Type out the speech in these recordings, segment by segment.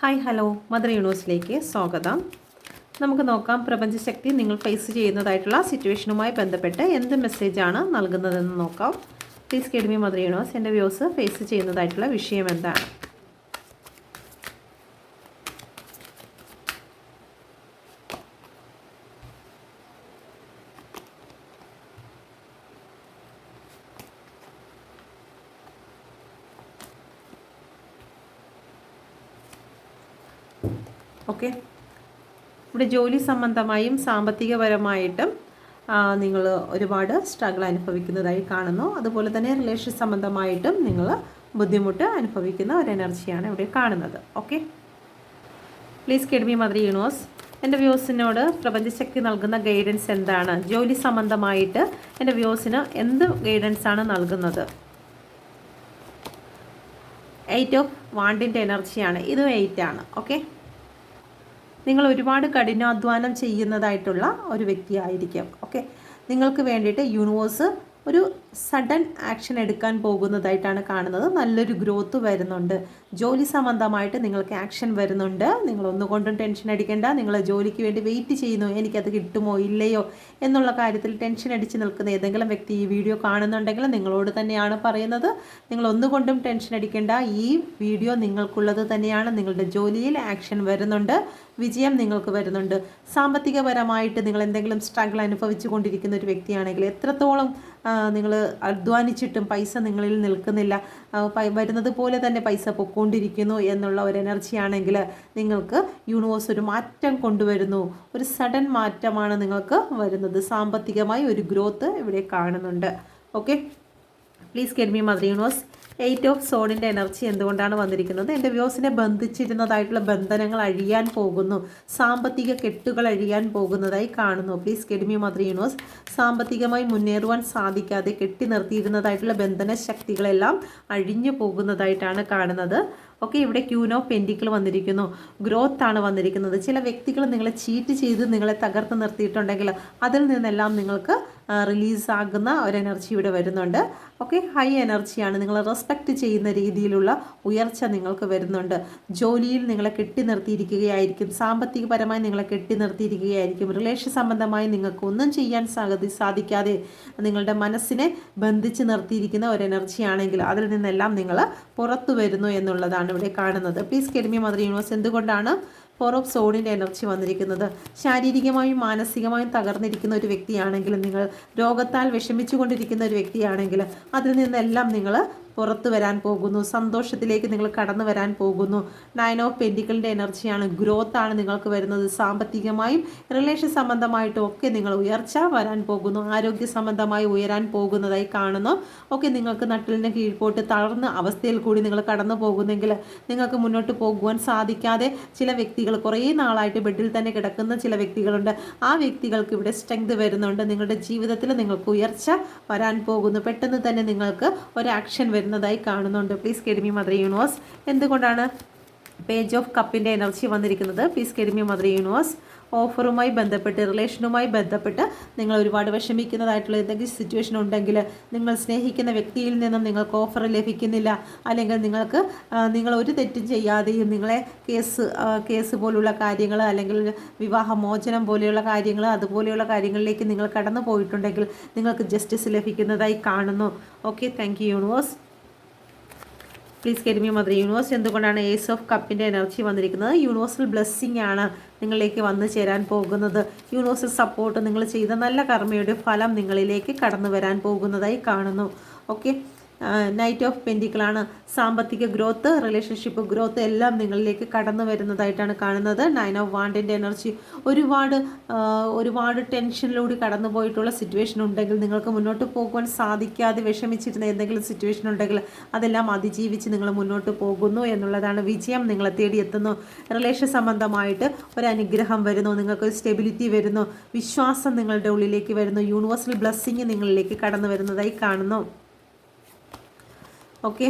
Hi hello. Mother യൂണിവേഴ്സിലേക്ക് സ്വാഗതം. നമുക്ക് നോക്കാം പ്രപഞ്ചശക്തി നിങ്ങൾ ഫേസ് ചെയ്യുന്നതായിട്ടുള്ള സിറ്റുവേഷനുമായി ബന്ധപ്പെട്ട് എന്ത് മെസ്സേജാണ് നൽകുന്നതെന്ന് നോക്കാം. പ്ലീസ് കെഡ്മി മദർ യൂണിവേഴ്സ്. എന്റെ വ്യൂസ് ഫേസ് ചെയ്യുന്നതായിട്ടുള്ള വിഷയം എന്താണ്? ഓക്കെ. ഇവിടെ ജോലി സംബന്ധമായും സാമ്പത്തികപരമായിട്ടും നിങ്ങൾ ഒരുപാട് സ്ട്രഗിൾ അനുഭവിക്കുന്നതായി കാണുന്നു. അതുപോലെ തന്നെ റിലേഷൻ സംബന്ധമായിട്ടും നിങ്ങൾ ബുദ്ധിമുട്ട് അനുഭവിക്കുന്ന ഒരു എനർജിയാണ് ഇവിടെ കാണുന്നത്. ഓക്കെ. പ്ലീസ് കെഡ്മി മദർ യൂണിവേഴ്സ് എന്റെ വ്യൂസിനോട് പ്രപഞ്ചശക്തി നൽകുന്ന ഗൈഡൻസ് എന്താണ്? ജോലി സംബന്ധമായിട്ട് എന്റെ വ്യൂസിന് എന്ത് ഗൈഡൻസാണ് നൽകുന്നത്? എയ്റ്റ് ഓഫ് വാണ്ടിന്റെ എനർജിയാണ്. ഇതും എയ്റ്റ് ആണ്. ഓക്കെ നിങ്ങൾ ഒരുപാട് കഠിനാധ്വാനം ചെയ്യുന്നതായിട്ടുള്ള ഒരു വ്യക്തിയായിരിക്കും. ഓക്കെ നിങ്ങൾക്ക് വേണ്ടിയിട്ട് യൂണിവേഴ്സ് ഒരു സഡൻ ആക്ഷൻ എടുക്കാൻ പോകുന്നതായിട്ടാണ് കാണുന്നത്. നല്ലൊരു ഗ്രോത്ത് വരുന്നുണ്ട്. ജോലി സംബന്ധമായിട്ട് നിങ്ങൾക്ക് ആക്ഷൻ വരുന്നുണ്ട്. നിങ്ങൾ ഒന്നുകൊണ്ടും ടെൻഷൻ അടിക്കേണ്ട. നിങ്ങൾ ജോലിക്ക് വേണ്ടി വെയിറ്റ് ചെയ്യുന്നു. എനിക്കത് കിട്ടുമോ ഇല്ലയോ എന്നുള്ള കാര്യത്തിൽ ടെൻഷൻ അടിച്ച് നിൽക്കുന്ന ഏതെങ്കിലും വ്യക്തി ഈ വീഡിയോ കാണുന്നുണ്ടെങ്കിൽ നിങ്ങളോട് തന്നെയാണ് പറയുന്നത്. നിങ്ങൾ ഒന്നുകൊണ്ടും ടെൻഷൻ അടിക്കേണ്ട. ഈ വീഡിയോ നിങ്ങൾക്കുള്ളത് തന്നെയാണ്. നിങ്ങളുടെ ജോലിയിൽ ആക്ഷൻ വരുന്നുണ്ട്. വിജയം നിങ്ങൾക്ക് വരുന്നുണ്ട്. സാമ്പത്തികപരമായിട്ട് നിങ്ങൾ എന്തെങ്കിലും സ്ട്രഗിൾ അനുഭവിച്ചു കൊണ്ടിരിക്കുന്ന ഒരു വ്യക്തിയാണെങ്കിൽ എത്രത്തോളം നിങ്ങൾ അധ്വാനിച്ചിട്ടും പൈസ നിങ്ങളിൽ നിൽക്കുന്നില്ല. വരുന്നത് പോലെ തന്നെ പൈസ പൊക്കോണ്ടിരിക്കുന്നു എന്നുള്ള ഒരു എനർജി ആണെങ്കിൽ നിങ്ങൾക്ക് യൂണിവേഴ്സ് ഒരു മാറ്റം കൊണ്ടുവരുന്നു. ഒരു സഡൻ മാറ്റമാണ് നിങ്ങൾക്ക് വരുന്നത്. സാമ്പത്തികമായി ഒരു ഗ്രോത്ത് ഇവിടെ കാണുന്നുണ്ട്. ഓക്കെ പ്ലീസ് കെഡ്മി മദർ യൂണിവേഴ്സ് എയ്റ്റ് ഓഫ് സോണിന്റെ എനർജി എന്തുകൊണ്ടാണ് വന്നിരിക്കുന്നത്? എന്റെ വ്യൂസിനെ ബന്ധിച്ചിരുന്നതായിട്ടുള്ള ബന്ധനങ്ങൾ അഴിയാൻ പോകുന്നു. സാമ്പത്തിക കെട്ടുകൾ അഴിയാൻ പോകുന്നതായി കാണുന്നു. പ്ലീസ് കെഡ്മി മദർ യൂണിവേഴ്സ് സാമ്പത്തികമായി മുന്നേറുവാൻ സാധിക്കാതെ കെട്ടി നിർത്തിയിരുന്നതായിട്ടുള്ള ബന്ധന ശക്തികളെല്ലാം അഴിഞ്ഞു പോകുന്നതായിട്ടാണ് കാണുന്നത്. ഓക്കെ ഇവിടെ ക്യൂൻ ഓഫ് പെൻഡിക്കിൾ വന്നിരിക്കുന്നു. ഗ്രോത്ത് ആണ് വന്നിരിക്കുന്നത്. ചില വ്യക്തികൾ നിങ്ങളെ ചീറ്റ് ചെയ്ത് നിങ്ങളെ തകർത്ത് നിർത്തിയിട്ടുണ്ടെങ്കിൽ അതിൽ നിന്നെല്ലാം നിങ്ങൾക്ക് റിലീസാകുന്ന ഒരു എനർജി ഇവിടെ വരുന്നുണ്ട്. ഓക്കെ ഹൈ എനർജിയാണ് നിങ്ങളെ റെസ്പെക്റ്റ് ചെയ്യുന്ന രീതിയിലുള്ള ഉയർച്ച നിങ്ങൾക്ക് വരുന്നുണ്ട്. ജോലിയിൽ നിങ്ങളെ കെട്ടി നിർത്തിയിരിക്കുകയായിരിക്കും. സാമ്പത്തികപരമായി നിങ്ങളെ കെട്ടി നിർത്തിയിരിക്കുകയായിരിക്കും. റിലേഷൻ സംബന്ധമായി നിങ്ങൾക്ക് ഒന്നും ചെയ്യാൻ സാധി സാധിക്കാതെ നിങ്ങളുടെ മനസ്സിനെ ബന്ധിച്ച് നിർത്തിയിരിക്കുന്ന ഒരു എനർജിയാണെങ്കിൽ അതിൽ നിന്നെല്ലാം നിങ്ങൾ പുറത്തു വരുന്നു എന്നുള്ളതാണ്. ഇവിടെ കാണുന്നത്. പ്ലീസ് കെഡ്മി മദർ യൂണിവേഴ്സ് എന്തുകൊണ്ടാണ് ഫോർ ഓഫ് സോണിന്റെ എനർജി വന്നിരിക്കുന്നത്? ശാരീരികമായും മാനസികമായും തകർന്നിരിക്കുന്ന ഒരു വ്യക്തിയാണെങ്കിലും നിങ്ങൾ രോഗത്താൽ വിഷമിച്ചുകൊണ്ടിരിക്കുന്ന ഒരു വ്യക്തിയാണെങ്കിൽ അതിൽ നിന്നെല്ലാം നിങ്ങൾ പുറത്തു വരാൻ പോകുന്നു സന്തോഷത്തിലേക്ക് നിങ്ങൾ കടന്നു വരാൻ പോകുന്നു. നയൻ ഓഫ് പെൻഡിക്കളിന്റെ എനർജിയാണ് ഗ്രോത്ത് ആണ് നിങ്ങൾക്ക് വരുന്നത്. സാമ്പത്തികമായും റിലേഷൻ സംബന്ധമായിട്ടും ഒക്കെ നിങ്ങൾ ഉയർച്ച വരാൻ പോകുന്നു. ആരോഗ്യ സംബന്ധമായി ഉയരാൻ പോകുന്നതായി കാണുന്നു. ഒക്കെ നിങ്ങൾക്ക് നട്ടിലിന് കീഴ്പോട്ട് തളർന്ന അവസ്ഥയിൽ കൂടി നിങ്ങൾ കടന്നു പോകുന്നെങ്കിൽ നിങ്ങൾക്ക് മുന്നോട്ട് പോകുവാൻ സാധിക്കാതെ ചില വ്യക്തികൾ കുറേ നാളായിട്ട് ബെഡിൽ തന്നെ കിടക്കുന്ന ചില വ്യക്തികളുണ്ട്. ആ വ്യക്തികൾക്ക് ഇവിടെ സ്ട്രെങ്ത് വരുന്നുണ്ട്. നിങ്ങളുടെ ജീവിതത്തിൽ നിങ്ങൾക്ക് ഉയർച്ച വരാൻ പോകുന്നു. പെട്ടെന്ന് തന്നെ നിങ്ങൾക്ക് ഒരു ആക്ഷൻ വരുന്നു. വരുന്നതായി കാണുന്നുണ്ട്. പ്ലീസ് കെഡിമി മദർ യൂണിവേഴ്സ് എന്തുകൊണ്ടാണ് പേജ് ഓഫ് കപ്പിന്റെ എനർജി വന്നിരിക്കുന്നത്? പ്ലീസ് കെഡിമി മദർ യൂണിവേഴ്സ് ഓഫറുമായി ബന്ധപ്പെട്ട് റിലേഷനുമായി ബന്ധപ്പെട്ട് നിങ്ങൾ ഒരുപാട് വിഷമിക്കുന്നതായിട്ടുള്ള എന്തെങ്കിലും സിറ്റുവേഷൻ ഉണ്ടെങ്കിൽ നിങ്ങൾ സ്നേഹിക്കുന്ന വ്യക്തിയിൽ നിന്നും നിങ്ങൾക്ക് ഓഫർ ലഭിക്കുന്നില്ല. അല്ലെങ്കിൽ നിങ്ങൾക്ക് നിങ്ങൾ ഒരു തെറ്റും ചെയ്യാതെയും നിങ്ങളെ കേസ് കേസ് പോലുള്ള കാര്യങ്ങൾ അല്ലെങ്കിൽ വിവാഹമോചനം പോലെയുള്ള കാര്യങ്ങൾ അതുപോലെയുള്ള കാര്യങ്ങളിലേക്ക് നിങ്ങൾ കടന്നു പോയിട്ടുണ്ടെങ്കിൽ നിങ്ങൾക്ക് ജസ്റ്റിസ് ലഭിക്കുന്നതായി കാണുന്നു. Okay thank you universe please കെരിമി mother universe എന്തുകൊണ്ടാണ് ഏസ് ഓഫ് കപ്പിന്റെ എനർജി വന്നിരിക്കുന്നത്? യൂണിവേഴ്സൽ ബ്ലെസ്സിങ് ആണ് നിങ്ങളിലേക്ക് വന്നു ചേരാൻ പോകുന്നത്. യൂണിവേഴ്സൽ സപ്പോർട്ട് നിങ്ങൾ ചെയ്ത നല്ല കർമ്മയുടെ ഫലം നിങ്ങളിലേക്ക് കടന്നു വരാൻ പോകുന്നതായി കാണുന്നു. ഓക്കെ നൈറ്റ് ഓഫ് പെന്റിക്കിളാണ് സാമ്പത്തിക ഗ്രോത്ത് റിലേഷൻഷിപ്പ് ഗ്രോത്ത് എല്ലാം നിങ്ങളിലേക്ക് കടന്നു വരുന്നതായിട്ടാണ് കാണുന്നത്. നയൻ ഓഫ് വാണ്ടിന്റെ എനർജി ഒരുപാട് ഒരുപാട് ടെൻഷനിലൂടെ കടന്നു പോയിട്ടുള്ള സിറ്റുവേഷൻ ഉണ്ടെങ്കിൽ നിങ്ങൾക്ക് മുന്നോട്ട് പോകുവാൻ സാധിക്കാതെ വിഷമിച്ചിരുന്ന എന്തെങ്കിലും സിറ്റുവേഷൻ ഉണ്ടെങ്കിൽ അതെല്ലാം അതിജീവിച്ച് നിങ്ങൾ മുന്നോട്ട് പോകുന്നു എന്നുള്ളതാണ് വിജയം. നിങ്ങളെ തേടി എത്തുന്നു. റിലേഷൻ സംബന്ധമായിട്ട് ഒരു അനുഗ്രഹം വരുന്നു. നിങ്ങൾക്ക് സ്റ്റെബിലിറ്റി വരുന്നു. വിശ്വാസം നിങ്ങളുടെ ഉള്ളിലേക്ക് വരുന്നു. യൂണിവേഴ്സൽ ബ്ലെസ്സിങ് നിങ്ങളിലേക്ക് കടന്നു വരുന്നതായി കാണുന്നു. ഓക്കെ?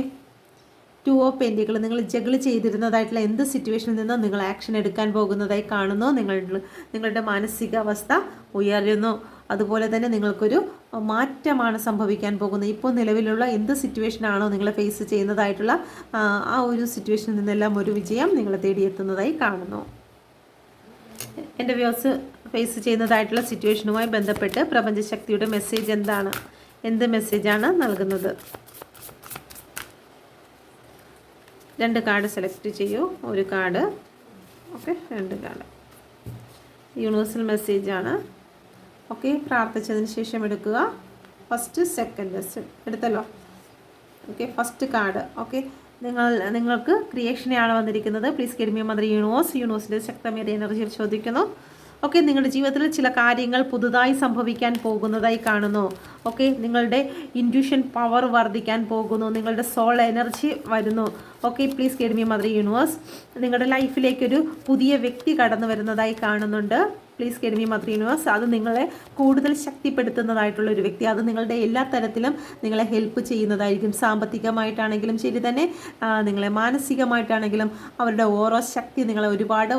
ടു ഓഫ് പെന്റുകൾ നിങ്ങൾ ജഗിൾ ചെയ്തിരുന്നതായിട്ടുള്ള എന്ത് സിറ്റുവേഷനിൽ നിന്നും നിങ്ങൾ ആക്ഷൻ എടുക്കാൻ പോകുന്നതായി കാണുന്നു. നിങ്ങൾ നിങ്ങളുടെ മാനസികാവസ്ഥ ഉയരുന്നു. അതുപോലെ തന്നെ നിങ്ങൾക്കൊരു മാറ്റമാണ് സംഭവിക്കാൻ പോകുന്നത്. ഇപ്പോൾ നിലവിലുള്ള എന്ത് സിറ്റുവേഷനാണോ നിങ്ങൾ ഫേസ് ചെയ്യുന്നതായിട്ടുള്ള ആ, ഒരു സിറ്റുവേഷനിൽ നിന്നെല്ലാം ഒരു വിജയം നിങ്ങൾ തേടിയെത്തുന്നതായി കാണുന്നു. എന്റെ വ്യൂസ് ഫേസ് ചെയ്യുന്നതായിട്ടുള്ള സിറ്റുവേഷനുമായി ബന്ധപ്പെട്ട് പ്രപഞ്ചശക്തിയുടെ മെസ്സേജ് എന്താണ്? എന്ത് മെസ്സേജാണ് നൽകുന്നത്? രണ്ട് കാർഡ് സെലക്ട് ചെയ്യൂ. ഒരു കാർഡ് ഓക്കെ രണ്ട് കാർഡ് യൂണിവേഴ്സൽ മെസ്സേജാണ് ഓക്കെ പ്രാർത്ഥിച്ചതിന് ശേഷം എടുക്കുക. ഫസ്റ്റ് സെക്കൻഡ് എടുത്തല്ലോ. ഓക്കെ ഫസ്റ്റ് കാർഡ് ഓക്കെ നിങ്ങൾ നിങ്ങൾക്ക് ക്രിയേഷനെയാണ് വന്നിരിക്കുന്നത്. പ്ലീസ് കെരിമിയ മദർ യൂണിവേഴ്സ് യൂണിവേഴ്സിന്റെ ശക്തമേറിയ എനർജിയിൽ ചോദിക്കുന്നു. ഓക്കെ നിങ്ങളുടെ ജീവിതത്തിൽ ചില കാര്യങ്ങൾ പുതുതായി സംഭവിക്കാൻ പോകുന്നതായി കാണുന്നു. ഓക്കെ നിങ്ങളുടെ ഇൻഡ്യൂഷൻ പവർ വർദ്ധിക്കാൻ പോകുന്നു. നിങ്ങളുടെ സോൾ എനർജി വരുന്നു. ഓക്കെ പ്ലീസ് കേഡ്മി മദർ യൂണിവേഴ്സ് നിങ്ങളുടെ ലൈഫിലേക്കൊരു പുതിയ വ്യക്തി കടന്നു വരുന്നതായി കാണുന്നുണ്ട്. പ്ലീസ് കേഡ്മി മദർ യൂണിവേഴ്സ് അത് നിങ്ങളെ കൂടുതൽ ശക്തിപ്പെടുത്തുന്നതായിട്ടുള്ള ഒരു വ്യക്തി. അത് നിങ്ങളുടെ എല്ലാ തരത്തിലും നിങ്ങളെ ഹെൽപ്പ് ചെയ്യുന്നതായിരിക്കും. സാമ്പത്തികമായിട്ടാണെങ്കിലും ശരി തന്നെ നിങ്ങളെ മാനസികമായിട്ടാണെങ്കിലും അവരുടെ ഓരോ ശക്തി നിങ്ങളെ ഒരുപാട്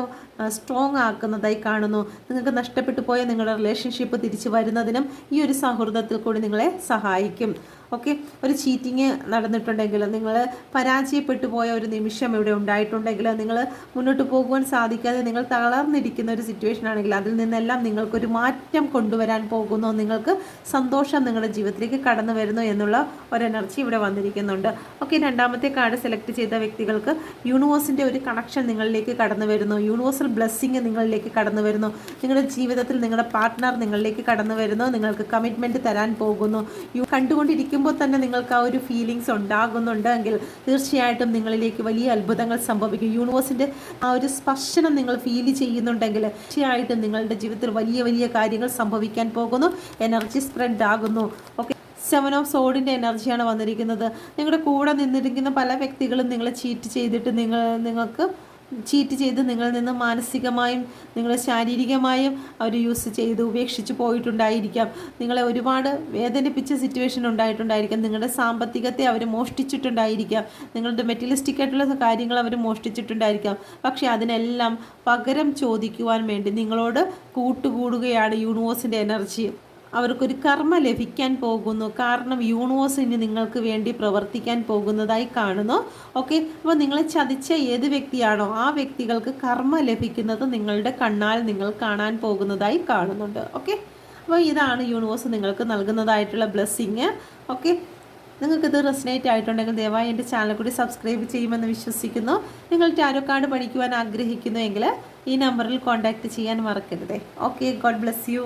സ്ട്രോങ് ആക്കുന്നതായി കാണുന്നു. നിങ്ങൾക്ക് നഷ്ടപ്പെട്ടു പോയ നിങ്ങളുടെ റിലേഷൻഷിപ്പ് തിരിച്ചു വരുന്നതിനും ഈ ഒരു സൗഹൃദത്തിൽ കൂടി നിങ്ങളെ സഹായിക്കും. ഓക്കെ ഒരു ചീറ്റിങ് നടന്നിട്ടുണ്ടെങ്കിൽ നിങ്ങൾ പരാജയപ്പെട്ടു പോയ ഒരു നിമിഷം ഇവിടെ ഉണ്ടായിട്ടുണ്ടെങ്കിൽ നിങ്ങൾ മുന്നോട്ട് പോകുവാൻ സാധിക്കാതെ നിങ്ങൾ തളർന്നിരിക്കുന്ന ഒരു സിറ്റുവേഷൻ ആണെങ്കിൽ അതിൽ നിന്നെല്ലാം നിങ്ങൾക്കൊരു മാറ്റം കൊണ്ടുവരാൻ പോകുന്നു. നിങ്ങൾക്ക് സന്തോഷം നിങ്ങളുടെ ജീവിതത്തിലേക്ക് കടന്നു വരുന്നു എന്നുള്ള ഒരു എനർജി ഇവിടെ വന്നിരിക്കുന്നുണ്ട്. ഓക്കെ രണ്ടാമത്തെ കാർഡ് സെലക്ട് ചെയ്ത വ്യക്തികൾക്ക് യൂണിവേഴ്സിന്റെ ഒരു കണക്ഷൻ നിങ്ങളിലേക്ക് കടന്നു വരുന്നു. യൂണിവേഴ്സൽ ബ്ലെസ്സിങ് നിങ്ങളിലേക്ക് കടന്നു വരുന്നു. നിങ്ങളുടെ ജീവിതത്തിൽ നിങ്ങളുടെ പാർട്ട്ണർ നിങ്ങളിലേക്ക് കടന്നു വരുന്നു. നിങ്ങൾക്ക് കമ്മിറ്റ്മെന്റ് തരാൻ പോകുന്നു. യു കണ്ടുകൊണ്ടിരിക്കുമ്പോൾ തന്നെ നിങ്ങൾക്ക് ആ ഒരു ഫീലിങ്സ് ഉണ്ടാകുന്നുണ്ടെങ്കിൽ തീർച്ചയായിട്ടും നിങ്ങളിലേക്ക് വലിയ അത്ഭുതങ്ങൾ സംഭവിക്കും. യൂണിവേഴ്സിന്റെ ആ ഒരു സ്പർശനം നിങ്ങൾ ഫീൽ ചെയ്യുന്നുണ്ടെങ്കിൽ തീർച്ചയായിട്ടും നിങ്ങളുടെ ജീവിതത്തിൽ വലിയ വലിയ കാര്യങ്ങൾ സംഭവിക്കാൻ പോകുന്നു. എനർജി സ്പ്രെഡ് ആകുന്നു. ഓക്കെ സെവൻ ഓഫ് സോഡിന്റെ എനർജിയാണ് വന്നിരിക്കുന്നത്. നിങ്ങളുടെ കൂടെ നിന്നിരിക്കുന്ന പല വ്യക്തികളും നിങ്ങളെ ചീറ്റ് ചെയ്തിട്ട് നിങ്ങൾ നിങ്ങൾക്ക് ചീറ്റ് ചെയ്ത് നിങ്ങളിൽ നിന്ന് മാനസികമായും നിങ്ങളെ ശാരീരികമായും അവർ യൂസ് ചെയ്ത് ഉപേക്ഷിച്ച് പോയിട്ടുണ്ടായിരിക്കാം. നിങ്ങളെ ഒരുപാട് വേദനിപ്പിച്ച സിറ്റുവേഷൻ ഉണ്ടായിട്ടുണ്ടായിരിക്കാം. നിങ്ങളുടെ സാമ്പത്തികത്തെ അവർ മോഷ്ടിച്ചിട്ടുണ്ടായിരിക്കാം. നിങ്ങളുടെ മെറ്റലിസ്റ്റിക് ആയിട്ടുള്ള കാര്യങ്ങൾ അവർ മോഷ്ടിച്ചിട്ടുണ്ടായിരിക്കാം. പക്ഷേ അതിനെല്ലാം പകരം ചോദിക്കുവാൻ വേണ്ടി നിങ്ങളോട് കൂട്ടുകൂടുകയാണ് യൂണിവേഴ്സിന്റെ എനർജി അവർക്കൊരു കർമ്മ ലഭിക്കാൻ പോകുന്നു. കാരണം യൂണിവേഴ്സ് ഇനി നിങ്ങൾക്ക് വേണ്ടി പ്രവർത്തിക്കാൻ പോകുന്നതായി കാണുന്നു. ഓക്കെ അപ്പോൾ നിങ്ങളെ ചതിച്ച ഏത് വ്യക്തിയാണോ ആ വ്യക്തികൾക്ക് കർമ്മ ലഭിക്കുന്നത് നിങ്ങളുടെ കണ്ണാൽ നിങ്ങൾ കാണാൻ പോകുന്നതായി കാണുന്നുണ്ട്. ഓക്കെ അപ്പോൾ ഇതാണ് യൂണിവേഴ്സ് നിങ്ങൾക്ക് നൽകുന്നതായിട്ടുള്ള ബ്ലെസ്സിങ് ഓക്കെ നിങ്ങൾക്കിത് റെസിനേറ്റ് ആയിട്ടുണ്ടെങ്കിൽ ദയവായി എന്റെ ചാനൽ കൂടി സബ്സ്ക്രൈബ് ചെയ്യുമെന്ന് വിശ്വസിക്കുന്നു. നിങ്ങൾ ടാരോ കാർഡ് പഠിക്കുവാൻ ആഗ്രഹിക്കുന്നുവെങ്കിൽ ഈ നമ്പറിൽ കോൺടാക്റ്റ് ചെയ്യാൻ മറക്കരുതേ. Okay God bless you